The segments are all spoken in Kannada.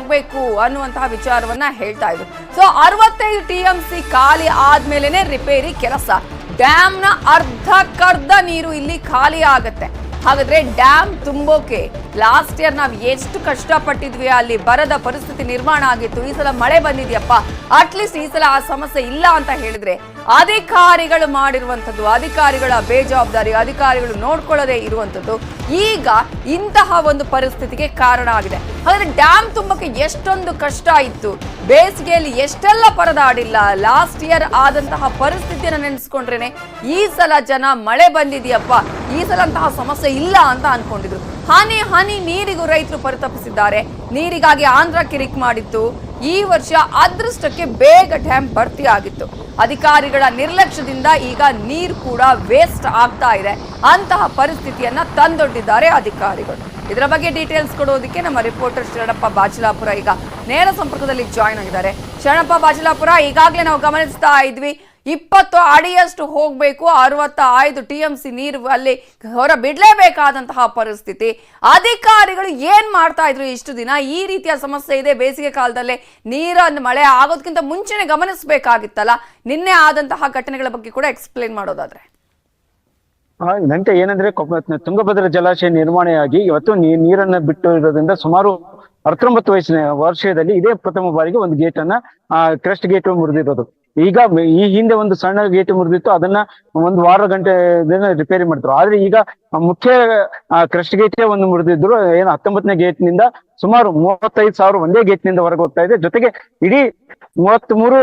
ಹೋಗ್ಬೇಕು ಅನ್ನುವಂತಹ ವಿಚಾರವನ್ನ ಹೇಳ್ತಾ ಇದ್ರು. ಸೊ ಅರವತ್ತೈದು ಟಿ ಎಂ ಸಿ ಖಾಲಿ ಆದ್ಮೇಲೆನೆ ರಿಪೇರಿ ಕೆಲಸ. ಡ್ಯಾಮ್ನ ಅರ್ಧಕ್ಕರ್ಧ ನೀರು ಇಲ್ಲಿ ಖಾಲಿ ಆಗತ್ತೆ. ಹಾಗಾದ್ರೆ ಡ್ಯಾಮ್ ತುಂಬೋಕೆ ಲಾಸ್ಟ್ ಇಯರ್ ನಾವು ಎಷ್ಟು ಕಷ್ಟಪಟ್ಟಿದ್ವಿ, ಅಲ್ಲಿ ಬರದ ಪರಿಸ್ಥಿತಿ ನಿರ್ಮಾಣ ಆಗಿತ್ತು. ಈ ಸಲ ಮಳೆ ಬಂದಿದೆಯಪ್ಪ. ಅಟ್ಲೀಸ್ಟ್ ಈ ಸಲ ಆ ಸಮಸ್ಯೆ ಇಲ್ಲ ಅಂತ ಹೇಳಿದ್ರೆ ಅಧಿಕಾರಿಗಳು ಮಾಡಿರುವಂಥದ್ದು, ಅಧಿಕಾರಿಗಳ ಬೇಜವಾಬ್ದಾರಿ, ಅಧಿಕಾರಿಗಳು ನೋಡ್ಕೊಳ್ಳದೆ ಇರುವಂಥದ್ದು ಈಗ ಇಂತಹ ಒಂದು ಪರಿಸ್ಥಿತಿಗೆ ಕಾರಣ ಆಗಿದೆ. ಹಾಗಾದ್ರೆ ಡ್ಯಾಮ್ ತುಂಬಕ್ಕೆ ಎಷ್ಟೊಂದು ಕಷ್ಟ ಇತ್ತು. ಬೇಸಿಗೆಯಲ್ಲಿ ಎಷ್ಟೆಲ್ಲ ಪರದಾಡಿಲ್ಲ. ಲಾಸ್ಟ್ ಇಯರ್ ಆದಂತಹ ಪರಿಸ್ಥಿತಿಯನ್ನು ನೆನೆಸ್ಕೊಂಡ್ರೇನೆ ಈ ಸಲ ಜನ ಮಳೆ ಬಂದಿದೆಯಪ್ಪ. ಈ ಸಲ ಅಂತಹ ಸಮಸ್ಯೆ ಇಲ್ಲ ಅಂತ ಅನ್ಕೊಂಡಿದ್ರು. ಹನಿ ಹನಿ ನೀರಿಗೂ ರೈತರು ಪರಿತಪಿಸಿದ್ದಾರೆ. ನೀರಿಗಾಗಿ ಆಂಧ್ರ ಕಿರಿಕ್ ಮಾಡಿತ್ತು ಈ ವರ್ಷ ಅದೃಷ್ಟಕ್ಕೆ ಬೇಗ ಡ್ಯಾಮ್ ಭರ್ತಿ ಆಗಿತ್ತು ಅಧಿಕಾರಿಗಳ ನಿರ್ಲಕ್ಷ್ಯದಿಂದ ಈಗ ನೀರು ಕೂಡ ವೇಸ್ಟ್ ಆಗ್ತಾ ಇದೆ. ಅಂತಹ ಪರಿಸ್ಥಿತಿಯನ್ನ ತಂದೊಡ್ಡಿದ್ದಾರೆ ಅಧಿಕಾರಿಗಳು. ಇದರ ಬಗ್ಗೆ ಡೀಟೇಲ್ಸ್ ಕೊಡೋದಕ್ಕೆ ನಮ್ಮ ರಿಪೋರ್ಟರ್ ಶರಣಪ್ಪ ಬಾಚಲಾಪುರ ಈಗ ನೇರ ಸಂಪರ್ಕದಲ್ಲಿ ಜಾಯ್ನ್ ಆಗಿದ್ದಾರೆ. ಶರಣಪ್ಪ ಬಾಚಲಾಪುರ ಈಗಾಗಲೇ ನಾವು ಗಮನಿಸ್ತಾ ಇದ್ವಿ ಇಪ್ಪತ್ತು ಅಡಿಯಷ್ಟು ಹೋಗಬೇಕು ಅರವತ್ತ ಐದು ಟಿ ಎಂ ಸಿ ನೀರು ಅಲ್ಲಿ ಹೊರ ಬಿಡಲೇಬೇಕಾದಂತಹ ಪರಿಸ್ಥಿತಿ. ಅಧಿಕಾರಿಗಳು ಏನ್ ಮಾಡ್ತಾ ಇದ್ರು ಇಷ್ಟು ದಿನ? ಈ ರೀತಿಯ ಸಮಸ್ಯೆ ಇದೆ. ಬೇಸಿಗೆ ಕಾಲದಲ್ಲಿ ನೀರನ್ನು ಮಳೆ ಆಗೋದಕ್ಕಿಂತ ಮುಂಚೆನೆ ಗಮನಿಸಬೇಕಾಗಿತ್ತಲ್ಲ? ನಿನ್ನೆ ಆದಂತಹ ಘಟನೆಗಳ ಬಗ್ಗೆ ಕೂಡ ಎಕ್ಸ್ಪ್ಲೇನ್ ಮಾಡೋದಾದ್ರೆ. ನಂತೆ ಏನಂದ್ರೆ ತುಂಗಭದ್ರ ಜಲಾಶಯ ನಿರ್ವಹಣೆಯಾಗಿ ಇವತ್ತು ನೀರನ್ನ ಬಿಟ್ಟು ಇರೋದ್ರಿಂದ ಸುಮಾರು ಹತ್ತೊಂಬತ್ತು ವಯಸ್ಸಿನ ವರ್ಷದಲ್ಲಿ ಇದೇ ಪ್ರಥಮ ಬಾರಿಗೆ ಒಂದು ಗೇಟ್ ಅನ್ನ ಕ್ರೆಸ್ಟ್ ಗೇಟ್ ಮುರಿದಿರೋದು. ಈಗ ಈ ಹಿಂದೆ ಒಂದು ಸಣ್ಣ ಗೇಟ್ ಮುರಿದಿತ್ತು, ಅದನ್ನ ಒಂದು ವಾರ ಗಂಟೆ ರಿಪೇರಿ ಮಾಡಿದ್ರು ಆದ್ರೆ ಈಗ ಮುಖ್ಯ ಕ್ರೆಸ್ಟ್ ಗೇಟ್ ಒಂದು ಮುರಿದಿದ್ರು. ಏನು ಹತ್ತೊಂಬತ್ತನೇ ಗೇಟ್ನಿಂದ ಸುಮಾರು ಮೂವತ್ತೈದು ಸಾವಿರ ಒಂದೇ ಗೇಟ್ನಿಂದ ಹೊರಗೆ ಹೋಗ್ತಾ ಇದೆ. ಜೊತೆಗೆ ಇಡೀ ಮೂವತ್ತ್ ಮೂರು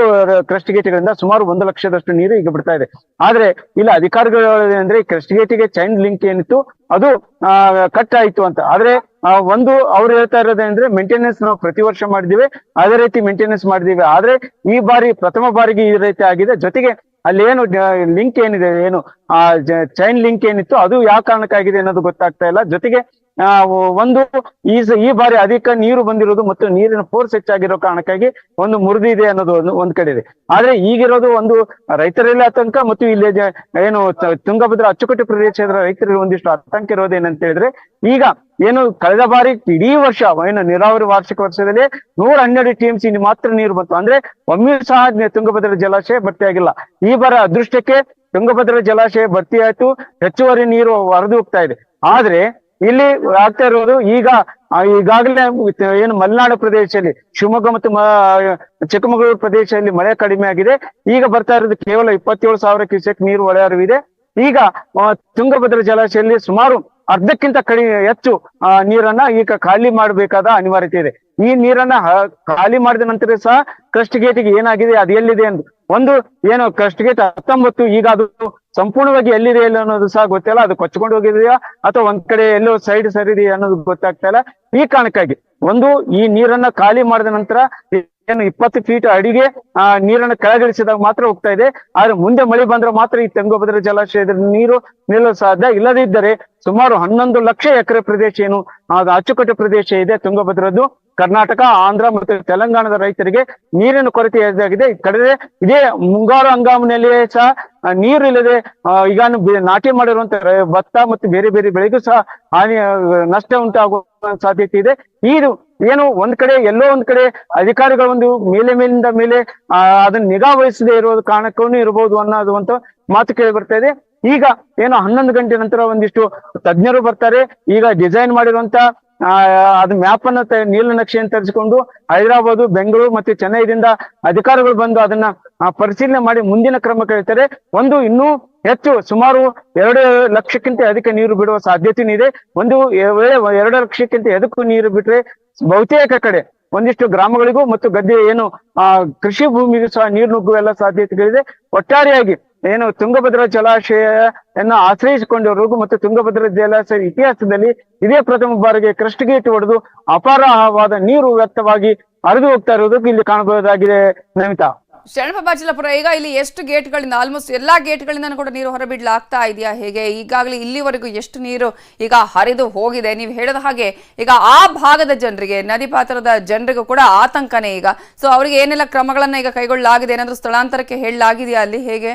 ಕ್ರಸ್ಟ್ ಗೇಟ್ಗಳಿಂದ ಸುಮಾರು ಒಂದು ಲಕ್ಷದಷ್ಟು ನೀರು ಈಗ ಬಿಡ್ತಾ ಇದೆ. ಆದ್ರೆ ಇಲ್ಲ, ಅಧಿಕಾರಿಗಳು ಅಂದ್ರೆ ಕ್ರಸ್ಟ್ ಗೇಟಿಗೆ ಚೈನ್ ಲಿಂಕ್ ಏನಿತ್ತು, ಅದು ಕಟ್ ಆಯ್ತು ಅಂತ. ಆದ್ರೆ ಒಂದು ಅವ್ರು ಹೇಳ್ತಾ ಇರೋದೇನಂದ್ರೆ ಮೇಂಟೆನೆನ್ಸ್ ನಾವು ಪ್ರತಿ ವರ್ಷ ಮಾಡಿದೀವಿ ಅದೇ ರೀತಿ ಮೇಂಟೆನೆನ್ಸ್ ಮಾಡಿದೀವಿ ಆದ್ರೆ ಈ ಬಾರಿ, ಪ್ರಥಮ ಬಾರಿಗೆ ಈ ರೀತಿ ಆಗಿದೆ. ಜೊತೆಗೆ ಅಲ್ಲಿ ಏನು ಲಿಂಕ್ ಏನಿದೆ, ಏನು, ಆ ಚೈನ್ ಲಿಂಕ್ ಏನಿತ್ತು, ಅದು ಯಾವ ಕಾರಣಕ್ಕಾಗಿದೆ ಅನ್ನೋದು ಗೊತ್ತಾಗ್ತಾ ಇಲ್ಲ. ಜೊತೆಗೆ ಒಂದು ಈ ಬಾರಿ ಅಧಿಕ ನೀರು ಬಂದಿರೋದು ಮತ್ತು ನೀರಿನ ಫೋರ್ಸ್ ಹೆಚ್ಚಾಗಿರೋ ಕಾರಣಕ್ಕಾಗಿ ಒಂದು ಮುರಿದಿದೆ ಅನ್ನೋದು ಒಂದು, ಒಂದ್ ಕಡೆ ಇದೆ. ಆದ್ರೆ ಈಗಿರೋದು ಒಂದು ರೈತರಲ್ಲಿ ಆತಂಕ ಮತ್ತು ಇಲ್ಲಿ ಏನು ತುಂಗಭದ್ರಾ ಅಚ್ಚುಕಟ್ಟು ಪ್ರದೇಶದ ರೈತರಲ್ಲಿ ಒಂದಿಷ್ಟು ಆತಂಕ ಇರೋದೇನಂತ ಹೇಳಿದ್ರೆ, ಈಗ ಏನು ಕಳೆದ ಬಾರಿ ಇಡೀ ವರ್ಷ ಏನು ನೀರಾವರಿ ವಾರ್ಷಿಕ ವರ್ಷದಲ್ಲಿ ನೂರ ಹನ್ನೆರಡು ಟಿ ಎಂ ಮಾತ್ರ ನೀರು ಬಂತು. ಅಂದ್ರೆ ಒಮ್ಮೆ ಸಹ ತುಂಗಭದ್ರಾ ಜಲಾಶಯ ಭರ್ತಿಯಾಗಿಲ್ಲ ಈ ಬಾರ ಅದೃಷ್ಟಕ್ಕೆ ತುಂಗಭದ್ರಾ ಜಲಾಶಯ ಭರ್ತಿ ಆಯ್ತು. ಹೆಚ್ಚುವರಿ ನೀರು ಹರಿದು ಹೋಗ್ತಾ ಇದೆ. ಆದ್ರೆ ಇಲ್ಲಿ ಆಗ್ತಾ ಇರೋದು ಈಗ ಈಗಾಗಲೇ ಏನು ಮಲೆನಾಡು ಪ್ರದೇಶದಲ್ಲಿ, ಶಿವಮೊಗ್ಗ ಮತ್ತು ಚಿಕ್ಕಮಗಳೂರು ಪ್ರದೇಶದಲ್ಲಿ ಮಳೆ ಕಡಿಮೆ ಆಗಿದೆ. ಈಗ ಬರ್ತಾ ಇರೋದು ಕೇವಲ ಇಪ್ಪತ್ತೇಳು ಸಾವಿರ ಕ್ಯೂಸೆಕ್ ನೀರು ಒಳ ಹರಿವಿದೆ ಈಗ ತುಂಗಭದ್ರ ಜಲಾಶಯದಲ್ಲಿ ಸುಮಾರು ಅರ್ಧಕ್ಕಿಂತ ಕಡಿಮೆ ಹೆಚ್ಚು ನೀರನ್ನ ಈಗ ಖಾಲಿ ಮಾಡಬೇಕಾದ ಅನಿವಾರ್ಯತೆ ಇದೆ. ಈ ನೀರನ್ನ ಖಾಲಿ ಮಾಡಿದ ನಂತರ ಸಹ ಕ್ರಸ್ಟ್ ಏನಾಗಿದೆ, ಅದು ಎಲ್ಲಿದೆ ಎಂದು. ಒಂದು, ಏನು ಕ್ರಸ್ಟ್ ಗೇಟ್ ಹತ್ತೊಂಬತ್ತು ಈಗ ಅದು ಸಂಪೂರ್ಣವಾಗಿ ಎಲ್ಲಿದೆ ಇಲ್ಲ ಅನ್ನೋದು ಸಹ ಗೊತ್ತಿಲ್ಲ. ಅದು ಕೊಚ್ಕೊಂಡು ಹೋಗಿದೆಯಾ? ಅಥವಾ ಒಂದ್ ಕಡೆ ಎಲ್ಲೋ ಸೈಡ್ ಸರಿದೆಯಾ ಅನ್ನೋದು ಗೊತ್ತಾಗ್ತಾ ಇಲ್ಲ. ಈ ಕಾರಣಕ್ಕಾಗಿ ಒಂದು, ಈ ನೀರನ್ನ ಖಾಲಿ ಮಾಡಿದ ನಂತರ ಏನು ಇಪ್ಪತ್ತು ಫೀಟ್ ಅಡಿಗೆ, ಆ, ನೀರನ್ನ ಕೆಳಗಿಳಿಸಿದಾಗ ಮಾತ್ರ ಹೋಗ್ತಾ ಇದೆ. ಆದ್ರೆ ಮುಂದೆ ಮಳೆ ಬಂದ್ರೆ ಮಾತ್ರ ಈ ತುಂಗಭದ್ರಾ ಜಲಾಶಯದ ನೀರು ನಿಲ್ಲಲು ಸಾಧ್ಯ. ಇಲ್ಲದಿದ್ದರೆ ಸುಮಾರು ಹನ್ನೊಂದು ಲಕ್ಷ ಎಕರೆ ಪ್ರದೇಶ ಏನು, ಅದು ಅಚ್ಚುಕಟ್ಟು ಪ್ರದೇಶ ಇದೆ ತುಂಗಭದ್ರದ್ದು. ಕರ್ನಾಟಕ, ಆಂಧ್ರ ಮತ್ತು ತೆಲಂಗಾಣದ ರೈತರಿಗೆ ನೀರಿನ ಕೊರತೆ ಎದುರಾಗಿದೆ ಈ ಕಡೆ ಇದೇ ಮುಂಗಾರು ಹಂಗಾಮಿನಲ್ಲಿಯೇ ಸಹ ನೀರು ಇಲ್ಲದೆ ಈಗ ನಾಟಿ ಮಾಡಿರುವಂತ ಭತ್ತ ಮತ್ತು ಬೇರೆ ಬೇರೆ ಬೆಳೆಗೂ ಸಹ ಹಾನಿ ನಷ್ಟ ಉಂಟಾಗುವ ಸಾಧ್ಯತೆ ಇದೆ. ಇದು ಏನು ಒಂದ್ ಕಡೆ, ಎಲ್ಲೋ ಒಂದ್ ಕಡೆ ಅಧಿಕಾರಿಗಳ ಒಂದು ಮೇಲೆ ಮೇಲಿಂದ ಮೇಲೆ ಅದನ್ನ ನಿಗಾ ವಹಿಸದೆ ಇರೋದು ಕಾರಣಕ್ಕೂ ಇರಬಹುದು ಅನ್ನೋದು ಅಂತ ಮಾತು ಕೇಳಿ ಬರ್ತಾ ಇದೆ. ಈಗ, ಏನು ಹನ್ನೊಂದು ಗಂಟೆ ನಂತರ ಒಂದಿಷ್ಟು ತಜ್ಞರು ಬರ್ತಾರೆ. ಈಗ ಡಿಸೈನ್ ಮಾಡಿರುವಂತ ಅದು ಮ್ಯಾಪ್ ಅನ್ನ ನೀಲ ನೀಲನಕ್ಷೆಯನ್ನು ತರಿಸಿಕೊಂಡು ಹೈದರಾಬಾದ್, ಬೆಂಗಳೂರು ಮತ್ತೆ ಚೆನ್ನೈದಿಂದ ಅಧಿಕಾರಿಗಳು ಬಂದು ಅದನ್ನ ಪರಿಶೀಲನೆ ಮಾಡಿ ಮುಂದಿನ ಕ್ರಮ ಕೇಳ್ತಾರೆ ಒಂದು, ಇನ್ನೂ ಹೆಚ್ಚು, ಸುಮಾರು ಎರಡು ಲಕ್ಷಕ್ಕಿಂತ ಅಧಿಕ ನೀರು ಬಿಡುವ ಸಾಧ್ಯತೆ ಇದೆ. ಒಂದು ವೇಳೆ ಎರಡು ಲಕ್ಷಕ್ಕಿಂತ ಎದಕ್ಕೂ ನೀರು ಬಿಟ್ರೆ ಬಹುತೇಕ ಕಡೆ ಒಂದಿಷ್ಟು ಗ್ರಾಮಗಳಿಗೂ ಮತ್ತು ಗದ್ದೆ ಏನು, ಆ, ಕೃಷಿ ಭೂಮಿಗೂ ಸಹ ನೀರು ನುಗ್ಗುವ ಎಲ್ಲ ಸಾಧ್ಯತೆಗಳಿದೆ. ಒಟ್ಟಾರೆಯಾಗಿ ಏನು ತುಂಗಭದ್ರಾ ಜಲಾಶಯನ್ನ ಆಶ್ರಯಿಸಿಕೊಂಡಿರೋದು ಮತ್ತು ತುಂಗಭದ್ರಾ ಜಲಾಶಯ ಇತಿಹಾಸದಲ್ಲಿ ಇದೇ ಪ್ರಥಮ ಬಾರಿಗೆ ಕ್ರಸ್ಟ್ ಗೇಟ್ ಹೊಡೆದು ಅಪಾರವಾದ ನೀರು ವ್ಯಕ್ತವಾಗಿ ಹರಿದು ಹೋಗ್ತಾ ಇರೋದು ಇಲ್ಲಿ ಕಾಣಬಹುದಾಗಿದೆ. ನಮಿತಾ. ಶರಣಪ್ಪ ಜಿಲ್ಲಾಪುರ ಈಗ ಇಲ್ಲಿ ಎಷ್ಟು ಗೇಟ್ಗಳಿಂದ ಆಲ್ಮೋಸ್ಟ್ ಎಲ್ಲಾ ಗೇಟ್ಗಳಿಂದ ಕೂಡ ನೀರು ಹೊರಬಿಡ್ಲಾಗ್ತಾ ಇದೆಯಾ ಹೇಗೆ? ಈಗಾಗಲೇ ಇಲ್ಲಿವರೆಗೂ ಎಷ್ಟು ನೀರು ಈಗ ಹರಿದು ಹೋಗಿದೆ? ನೀವು ಹೇಳಿದ ಹಾಗೆ ಈಗ ಆ ಭಾಗದ ಜನರಿಗೆ, ನದಿ ಪಾತ್ರದ ಜನರಿಗೂ ಕೂಡ ಆತಂಕನೇ ಈಗ. ಸೊ ಅವರಿಗೆ ಏನೆಲ್ಲ ಕ್ರಮಗಳನ್ನ ಈಗ ಕೈಗೊಳ್ಳಲಾಗಿದೆ? ಏನಾದ್ರೂ ಸ್ಥಳಾಂತರಕ್ಕೆ ಹೇಳಲಾಗಿದೆಯಾ ಅಲ್ಲಿ ಹೇಗೆ?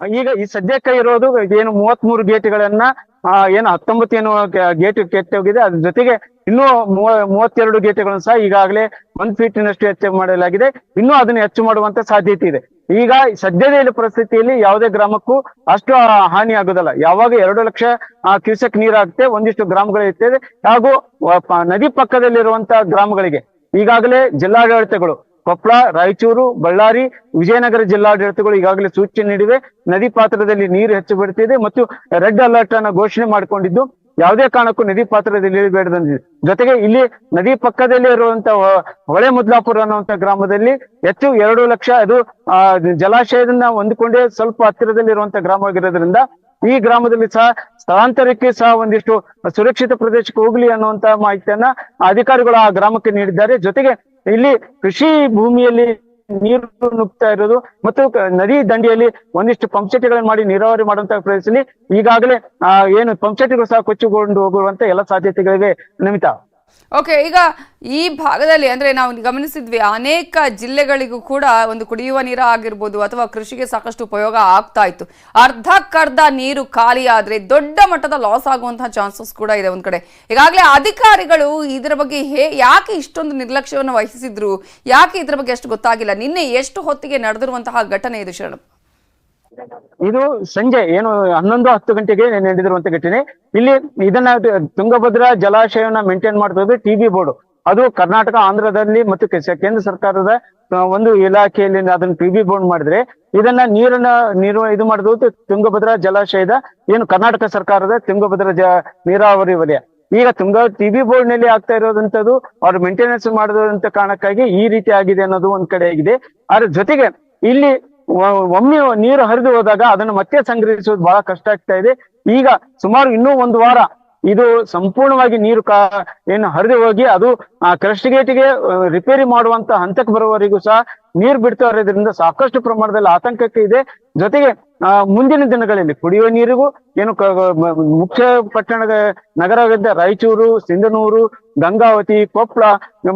ಈಗ ಈ ಸದ್ಯಕ್ಕೆ ಇರೋದು ಏನು ಮೂವತ್ಮೂರು ಗೇಟ್ಗಳನ್ನ ಆ, ಏನು ಹತ್ತೊಂಬತ್ತು ಏನು ಗೇಟ್ ಕೆಟ್ಟೋಗಿದೆ ಅದ್ರ ಜೊತೆಗೆ ಇನ್ನೂ ಮೂವ- ಮೂವತ್ತೆರಡು ಗೇಟ್ಗಳನ್ನು ಸಹ ಈಗಾಗಲೇ ಒಂದ್ ಫೀಟಿನಷ್ಟು ಹೆಚ್ಚು ಮಾಡಲಾಗಿದೆ. ಇನ್ನೂ ಅದನ್ನು ಹೆಚ್ಚು ಮಾಡುವಂತ ಸಾಧ್ಯತೆ ಇದೆ. ಈಗ ಸದ್ಯದ ಪರಿಸ್ಥಿತಿಯಲ್ಲಿ ಯಾವುದೇ ಗ್ರಾಮಕ್ಕೂ ಅಷ್ಟು ಹಾನಿ ಆಗೋದಲ್ಲ. ಯಾವಾಗ ಎರಡು ಲಕ್ಷ ಕ್ಯೂಸೆಕ್ ನೀರಾಗುತ್ತೆ ಒಂದಿಷ್ಟು ಗ್ರಾಮಗಳು ಇರ್ತದೆ. ಹಾಗೂ ನದಿ ಪಕ್ಕದಲ್ಲಿರುವಂತಹ ಗ್ರಾಮಗಳಿಗೆ ಈಗಾಗಲೇ ಜಿಲ್ಲಾಡಳಿತಗಳು ಕೊಪ್ಪಳ ರಾಯಚೂರು, ಬಳ್ಳಾರಿ, ವಿಜಯನಗರ ಜಿಲ್ಲಾಡಳಿತಗಳು ಈಗಾಗಲೇ ಸೂಚನೆ ನೀಡಿವೆ. ನದಿ ಪಾತ್ರದಲ್ಲಿ ನೀರು ಹೆಚ್ಚು ಬಿಡುತ್ತಿದೆ ಮತ್ತು ರೆಡ್ ಅಲರ್ಟ್ ಅನ್ನು ಘೋಷಣೆ ಮಾಡಿಕೊಂಡಿದ್ದು ಯಾವುದೇ ಕಾರಣಕ್ಕೂ ನದಿ ಪಾತ್ರದಲ್ಲಿ ಇಳಿಬೇಡದಂದಿದೆ ಜೊತೆಗೆ ಇಲ್ಲಿ ನದಿ ಪಕ್ಕದಲ್ಲಿ ಇರುವಂತ ಹೊಳೆ ಮುದ್ಲಾಪುರ ಅನ್ನುವಂತ ಗ್ರಾಮದಲ್ಲಿ ಹೆಚ್ಚು ಎರಡು ಲಕ್ಷ ಅದು ಜಲಾಶಯದಿಂದ ಹೊಂದಿಕೊಂಡೇ ಸ್ವಲ್ಪ ಹತ್ತಿರದಲ್ಲಿ ಇರುವಂತ ಗ್ರಾಮ ಆಗಿರೋದ್ರಿಂದ ಈ ಗ್ರಾಮದಲ್ಲಿ ಸಹ ಸ್ಥಳಾಂತರಕ್ಕೆ ಸಹ ಒಂದಿಷ್ಟು ಸುರಕ್ಷಿತ ಪ್ರದೇಶಕ್ಕೆ ಹೋಗ್ಲಿ ಅನ್ನುವಂತ ಮಾಹಿತಿಯನ್ನ ಅಧಿಕಾರಿಗಳು ಆ ಗ್ರಾಮಕ್ಕೆ ನೀಡಿದ್ದಾರೆ. ಜೊತೆಗೆ ಇಲ್ಲಿ ಕೃಷಿ ಭೂಮಿಯಲ್ಲಿ ನೀರು ನುಗ್ತಾ ಇರೋದು ಮತ್ತು ನದಿ ದಂಡೆಯಲ್ಲಿ ಒಂದಿಷ್ಟು ಪಂಪ್ಸೆಟ್ಗಳನ್ನು ಮಾಡಿ ನೀರಾವರಿ ಮಾಡುವಂತಹ ಪ್ರದೇಶದಲ್ಲಿ ಈಗಾಗಲೇ ಏನು ಪಂಪ್ಸೆಟ್ಗಳು ಸಹ ಕೊಚ್ಚಿಕೊಂಡು ಹೋಗುವಂತ ಎಲ್ಲ ಸಾಧ್ಯತೆಗಳಿವೆ. ನಮಿತಾ ಓಕೆ ಈಗ ಈ ಭಾಗದಲ್ಲಿ ಅಂದ್ರೆ ನಾವು ಗಮನಿಸಿದ್ವಿ ಅನೇಕ ಜಿಲ್ಲೆಗಳಿಗೂ ಕೂಡ ಒಂದು ಕುಡಿಯುವ ನೀರು ಆಗಿರ್ಬೋದು ಅಥವಾ ಕೃಷಿಗೆ ಸಾಕಷ್ಟು ಉಪಯೋಗ ಆಗ್ತಾ ಇತ್ತು. ಅರ್ಧಕ್ಕರ್ಧ ನೀರು ಖಾಲಿ ಆದ್ರೆ ದೊಡ್ಡ ಮಟ್ಟದ ಲಾಸ್ ಆಗುವಂತಹ ಚಾನ್ಸಸ್ ಕೂಡ ಇದೆ ಒಂದ್ ಕಡೆ. ಈಗಾಗಲೇ ಅಧಿಕಾರಿಗಳು ಇದರ ಬಗ್ಗೆ ಹೇ, ಯಾಕೆ ಇಷ್ಟೊಂದು ನಿರ್ಲಕ್ಷ್ಯವನ್ನು ವಹಿಸಿದ್ರು? ಯಾಕೆ ಇದ್ರ ಬಗ್ಗೆ ಅಷ್ಟು ಗೊತ್ತಾಗಿಲ್ಲ? ನಿನ್ನೆ ಎಷ್ಟು ಹೊತ್ತಿಗೆ ನಡೆದಿರುವಂತಹ ಘಟನೆ ಇದು ಶರಣಪ್ಪ? ಇದು ಸಂಜೆ ಏನು ಹನ್ನೊಂದು ಹತ್ತು ಗಂಟೆಗೆ ನಡೆದಿರುವಂತ ಘಟನೆ. ಇಲ್ಲಿ ಇದನ್ನ ತುಂಗಭದ್ರಾ ಜಲಾಶಯವನ್ನ ಮೇಂಟೈನ್ ಮಾಡ್ತದೆ ಟಿ ಬಿ ಬೋರ್ಡ್. ಅದು ಕರ್ನಾಟಕ, ಆಂಧ್ರದಲ್ಲಿ ಮತ್ತು ಕೇಂದ್ರ ಸರ್ಕಾರದ ಒಂದು ಇಲಾಖೆಯಲ್ಲಿ ಅದನ್ನ ಟಿ ಬಿ ಬೋರ್ಡ್ ಮಾಡಿದ್ರೆ ಇದನ್ನ ನೀರನ್ನ, ನೀರು ಇದು ಮಾಡಿದ್ರು ತುಂಗಭದ್ರಾ ಜಲಾಶಯದ, ಏನು ಕರ್ನಾಟಕ ಸರ್ಕಾರದ ತುಂಗಭದ್ರಾ ಜ ನೀರಾವರಿ ವಲಯ. ಈಗ ತುಂಗ ಟಿ ಬಿ ಬೋರ್ಡ್ನಲ್ಲಿ ಆಗ್ತಾ ಇರೋದಂತದ್ದು ಅವ್ರು ಮೇಂಟೆನೆನ್ಸ್ ಮಾಡಿದಂತ ಕಾರಣಕ್ಕಾಗಿ ಈ ರೀತಿ ಆಗಿದೆ ಅನ್ನೋದು ಒಂದ್ ಕಡೆ ಆಗಿದೆ. ಅದ್ರ ಜೊತೆಗೆ ಇಲ್ಲಿ ಒಮ್ಮೆ ನೀರು ಹರಿದು ಹೋದಾಗ ಅದನ್ನು ಮತ್ತೆ ಸಂಗ್ರಹಿಸುವುದು ಬಹಳ ಕಷ್ಟ ಆಗ್ತಾ ಇದೆ. ಈಗ ಸುಮಾರು ಇನ್ನೂ ಒಂದು ವಾರ ಇದು ಸಂಪೂರ್ಣವಾಗಿ ನೀರು ಕಾ ಏನು ಹರಿದು ಹೋಗಿ ಅದು, ಆ ಕ್ರಸ್ಟ್ ಗೇಟಿಗೆ ರಿಪೇರಿ ಮಾಡುವಂತ ಹಂತಕ್ಕೆ ಬರುವವರೆಗೂ ಸಹ ನೀರು ಬಿಡ್ತಾ ಇರೋದ್ರಿಂದ ಸಾಕಷ್ಟು ಪ್ರಮಾಣದಲ್ಲಿ ಆತಂಕಕ್ಕೆ ಇದೆ. ಜೊತೆಗೆ ಮುಂದಿನ ದಿನಗಳಲ್ಲಿ ಕುಡಿಯುವ ನೀರಿಗೂ ಏನು ಮುಖ್ಯ ಪಟ್ಟಣದ ನಗರವಿದ್ದ ರಾಯಚೂರು, ಸಿಂಧನೂರು, ಗಂಗಾವತಿ ಕೊಪ್ಪಳ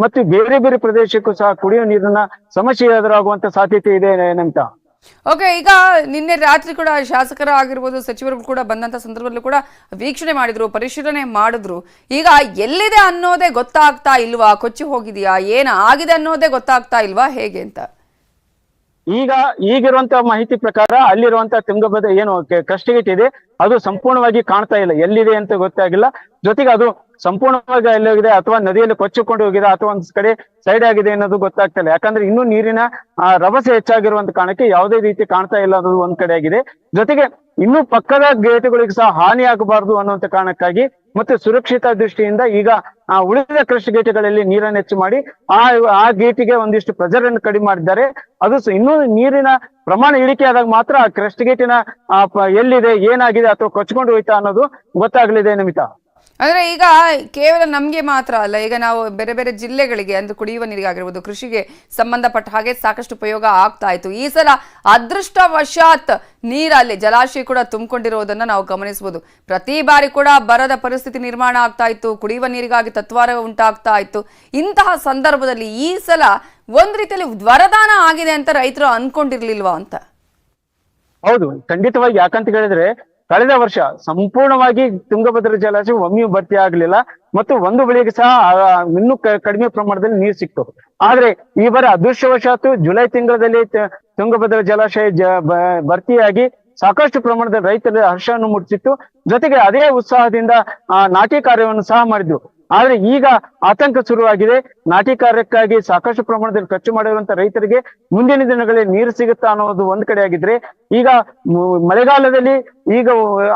ಮತ್ತು ಬೇರೆ ಬೇರೆ ಪ್ರದೇಶಕ್ಕೂ ಸಹ ಕುಡಿಯುವ ನೀರಿನ ಸಮಸ್ಯೆ ಎದುರಾಗುವಂತ ಸಾಧ್ಯತೆ ಇದೆ ಏನಂತ? ಓಕೆ ಈಗ ನಿನ್ನೆ ರಾತ್ರಿ ಕೂಡ ಶಾಸಕರ ಆಗಿರ್ಬೋದು ಸಚಿವರು ಕೂಡ ಬಂದಂತ ಸಂದರ್ಭದಲ್ಲೂ ಕೂಡ ವೀಕ್ಷಣೆ ಮಾಡಿದ್ರು, ಪರಿಶೀಲನೆ ಮಾಡಿದ್ರು. ಈಗ ಎಲ್ಲಿದೆ ಅನ್ನೋದೇ ಗೊತ್ತಾಗ್ತಾ ಇಲ್ವಾ? ಕೊಚ್ಚಿ ಹೋಗಿದೆಯಾ? ಏನ ಆಗಿದೆ ಅನ್ನೋದೇ ಗೊತ್ತಾಗ್ತಾ ಇಲ್ವಾ? ಹೇಗೆ ಅಂತ? ಈಗ ಈಗಿರುವಂತ ಮಾಹಿತಿ ಪ್ರಕಾರ ಅಲ್ಲಿರುವಂತ ತುಂಗಭದ್ರ ಏನು ಕಷ್ಟಗಿಟ್ಟಿದೆ ಅದು ಸಂಪೂರ್ಣವಾಗಿ ಕಾಣ್ತಾ ಇಲ್ಲ. ಎಲ್ಲಿದೆ ಅಂತ ಗೊತ್ತಾಗಿಲ್ಲ. ಜೊತೆಗೆ ಅದು ಸಂಪೂರ್ಣವಾಗಿ ಅಲ್ಲಿ ಹೋಗಿದೆ ಅಥವಾ ನದಿಯಲ್ಲಿ ಕೊಚ್ಚಿಕೊಂಡು ಹೋಗಿದೆ ಅಥವಾ ಒಂದ್ ಕಡೆ ಸೈಡ್ ಆಗಿದೆ ಅನ್ನೋದು ಗೊತ್ತಾಗ್ತಾ ಇಲ್ಲ ಯಾಕಂದ್ರೆ ಇನ್ನೂ ನೀರಿನ ರಭಸ ಹೆಚ್ಚಾಗಿರುವಂತ ಕಾರಣಕ್ಕೆ ಯಾವುದೇ ರೀತಿ ಕಾಣ್ತಾ ಇಲ್ಲ ಅನ್ನೋದು ಒಂದ್ ಕಡೆ ಆಗಿದೆ. ಜೊತೆಗೆ ಇನ್ನು ಪಕ್ಕದ ಗೇಟ್ಗಳಿಗೆ ಸಹ ಹಾನಿ ಆಗಬಾರದು ಅನ್ನುವಂತ ಕಾರಣಕ್ಕಾಗಿ ಮತ್ತೆ ಸುರಕ್ಷಿತ ದೃಷ್ಟಿಯಿಂದ ಈಗ, ಆ, ಉಳಿದ ಕೃಷಿ ಗೇಟ್ಗಳಲ್ಲಿ ನೀರನ್ನು ಹೆಚ್ಚು ಮಾಡಿ, ಆ ಆ ಗೇಟಿಗೆ ಒಂದಿಷ್ಟು ಪ್ರೆಜರ್ ಅನ್ನು ಕಡಿಮೆ ಮಾಡಿದ್ದಾರೆ. ಅದು ಇನ್ನೂ ನೀರಿನ ಪ್ರಮಾಣ ಇಳಿಕೆ ಆದಾಗ ಮಾತ್ರ ಆ ಕ್ರಸ್ಟ್ ಗೇಟಿನ ಎಲ್ಲಿದೆ, ಏನಾಗಿದೆ ಅಥವಾ ಕೊಚ್ಕೊಂಡು ಹೋಯ್ತಾ ಅನ್ನೋದು ಗೊತ್ತಾಗ್ಲಿದೆ ನಮಿತಾ. ಅಂದ್ರೆ ಈಗ ಕೇವಲ ನಮ್ಗೆ ಮಾತ್ರ ಅಲ್ಲ, ಈಗ ನಾವು ಬೇರೆ ಬೇರೆ ಜಿಲ್ಲೆಗಳಿಗೆ ಅಂದ್ರೆ ಕುಡಿಯುವ ನೀರಿಗೆ ಆಗಿರ್ಬೋದು, ಕೃಷಿಗೆ ಸಂಬಂಧಪಟ್ಟ ಹಾಗೆ ಸಾಕಷ್ಟು ಉಪಯೋಗ ಆಗ್ತಾ ಇತ್ತು. ಈ ಸಲ ಅದೃಷ್ಟವಶಾತ್ ನೀರಲ್ಲಿ ಜಲಾಶಯ ಕೂಡ ತುಂಬಿಕೊಂಡಿರೋದನ್ನ ನಾವು ಗಮನಿಸಬಹುದು. ಪ್ರತಿ ಬಾರಿ ಕೂಡ ಬರದ ಪರಿಸ್ಥಿತಿ ನಿರ್ಮಾಣ ಆಗ್ತಾ ಇತ್ತು, ಕುಡಿಯುವ ನೀರಿಗಾಗಿ ತತ್ವಾರ ಉಂಟಾಗ್ತಾ ಇತ್ತು. ಇಂತಹ ಸಂದರ್ಭದಲ್ಲಿ ಈ ಸಲ ಒಂದ್ ರೀತಿಯಲ್ಲಿ ವರದಾನ ಆಗಿದೆ ಅಂತ ರೈತರು ಅನ್ಕೊಂಡಿರ್ಲಿಲ್ವಾ ಅಂತ? ಹೌದು, ಖಂಡಿತವಾಗಿ ಯಾಕಂತ ಹೇಳಿದ್ರೆ ಕಳೆದ ವರ್ಷ ಸಂಪೂರ್ಣವಾಗಿ ತುಂಗಭದ್ರಾ ಜಲಾಶಯ ಒಮ್ಮೆಯೂ ಭರ್ತಿ ಆಗ್ಲಿಲ್ಲ ಮತ್ತು ಒಂದು ಬೆಳೆಗೆ ಸಹ ಇನ್ನೂ ಕಡಿಮೆ ಪ್ರಮಾಣದಲ್ಲಿ ನೀರು ಸಿಕ್ತು. ಆದ್ರೆ ಈ ಬಾರಿ ಅದೃಷ್ಟವಶಾತ್ ಜುಲೈ ತಿಂಗಳಲ್ಲಿ ತುಂಗಭದ್ರ ಜಲಾಶಯ ಜ- ಭರ್ತಿಯಾಗಿ ಸಾಕಷ್ಟು ಪ್ರಮಾಣದ ರೈತರ ಹರ್ಷವನ್ನು ಮೂಡಿಸಿತ್ತು ಜೊತೆಗೆ ಅದೇ ಉತ್ಸಾಹದಿಂದ ನಾಟಿ ಕಾರ್ಯವನ್ನು ಸಹ ಮಾಡಿದ್ವು ಆದ್ರೆ ಈಗ ಆತಂಕ ಶುರುವಾಗಿದೆ. ನಾಟಿ ಕಾರ್ಯಕ್ಕಾಗಿ ಸಾಕಷ್ಟು ಪ್ರಮಾಣದಲ್ಲಿ ಖರ್ಚು ಮಾಡಿರುವಂತ ರೈತರಿಗೆ ಮುಂದಿನ ದಿನಗಳಲ್ಲಿ ನೀರು ಸಿಗುತ್ತಾ ಅನ್ನೋದು ಒಂದ್ ಕಡೆ ಆಗಿದ್ರೆ ಈಗ ಮಳೆಗಾಲದಲ್ಲಿ ಈಗ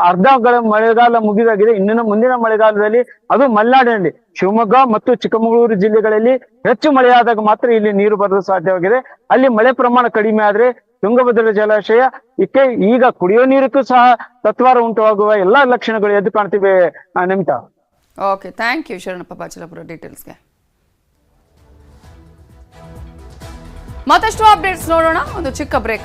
ಅರ್ಧ ಮಳೆಗಾಲ ಮುಗಿದಾಗಿದೆ. ಇನ್ನಿನ ಮುಂದಿನ ಮಳೆಗಾಲದಲ್ಲಿ ಅದು ಮಲೆನಾಡಿನಲ್ಲಿ ಶಿವಮೊಗ್ಗ ಮತ್ತು ಚಿಕ್ಕಮಗಳೂರು ಜಿಲ್ಲೆಗಳಲ್ಲಿ ಹೆಚ್ಚು ಮಳೆಯಾದಾಗ ಮಾತ್ರ ಇಲ್ಲಿ ನೀರು ಬರಲು ಸಾಧ್ಯವಾಗಿದೆ. ಅಲ್ಲಿ ಮಳೆ ಪ್ರಮಾಣ ಕಡಿಮೆ ಆದ್ರೆ ತುಂಗಭದ್ರಾ ಜಲಾಶಯ ಇಕ್ಕೆ ಈಗ ಕುಡಿಯೋ ನೀರಿಗೂ ಸಹ ತತ್ವಾರ ಉಂಟಾಗುವ ಎಲ್ಲಾ ಲಕ್ಷಣಗಳು ಎದ್ದು ಕಾಣ್ತಿವೆ Namita. Okay thank you Sharanappa Bachalapur ಡೀಟೇಲ್ಸ್ಗೆ ಮತ್ತಷ್ಟು ಅಪ್ಡೇಟ್ಸ್ ನೋಡೋಣ ಒಂದು ಚಿಕ್ಕ ಬ್ರೇಕ್